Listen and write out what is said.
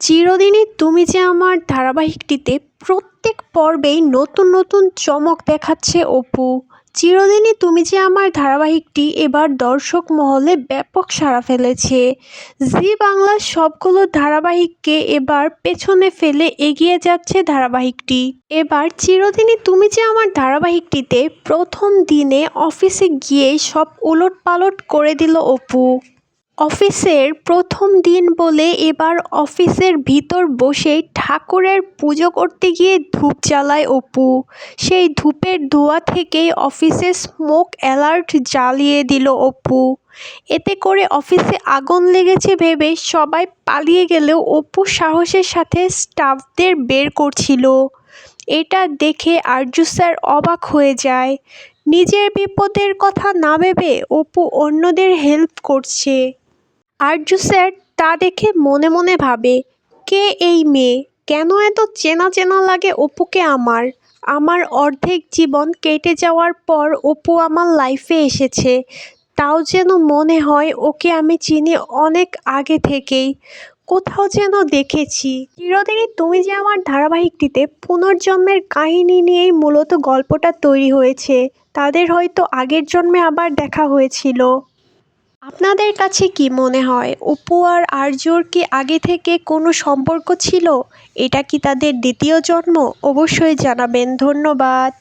চিরদিনই তুমি যে আমার ধারাবাহিকটিতে প্রত্যেক পর্বেই নতুন নতুন চমক দেখাচ্ছে, অপু। চিরদিনই তুমি যে আমার ধারাবাহিকটি এবার দর্শক মহলে ব্যাপক সাড়া ফেলেছে। জি বাংলার সবগুলো ধারাবাহিককে এবার পেছনে ফেলে এগিয়ে যাচ্ছে ধারাবাহিকটি। এবার চিরদিনই তুমি যে আমার ধারাবাহিকটিতে প্রথম দিনে অফিসে গিয়ে সব উলট পালট করে দিল, অপু। অফিসের প্রথম দিন বলে এবার অফিসের ভিতর বসেই ঠাকুরের পুজো করতে গিয়ে ধূপ জ্বালায় অপু। সেই ধূপের ধোঁয়া থেকেই অফিসে স্মোক অ্যালার্ট জ্বালিয়ে দিল অপু। এতে করে অফিসে আগুন লেগেছে ভেবে সবাই পালিয়ে গেলেও অপু সাহসের সাথে স্টাফদের বের করছিল। এটা দেখে আরজু স্যার অবাক হয়ে যায়। নিজের বিপদের কথা না ভেবে অপু অন্যদের হেল্প করছে। আরজু স্যার তা দেখে মনে মনে ভাবে, কে এই মেয়ে? কেন এত চেনা চেনা লাগে অপুকে আমার? আমার অর্ধেক জীবন কেটে যাওয়ার পর অপু আমার লাইফে এসেছে। তাও যেন মনে হয় ওকে আমি চিনি অনেক আগে থেকেই। কোথাও যেন দেখেছি। চিরদিনই তুমি যে আমার ধারাবাহিকটিতে পুনর্জন্মের কাহিনী নিয়েই মূলত গল্পটা তৈরি হয়েছে, তাদের হয়তো আগের জন্মে আবার দেখা হয়েছিল। আপনাদের কাছে কি মনে হয়, অপু আর আর্যর কি আগে থেকে কোনো সম্পর্ক ছিল? এটা কি তাদের দ্বিতীয় জন্ম? অবশ্যই জানাবেন, ধন্যবাদ।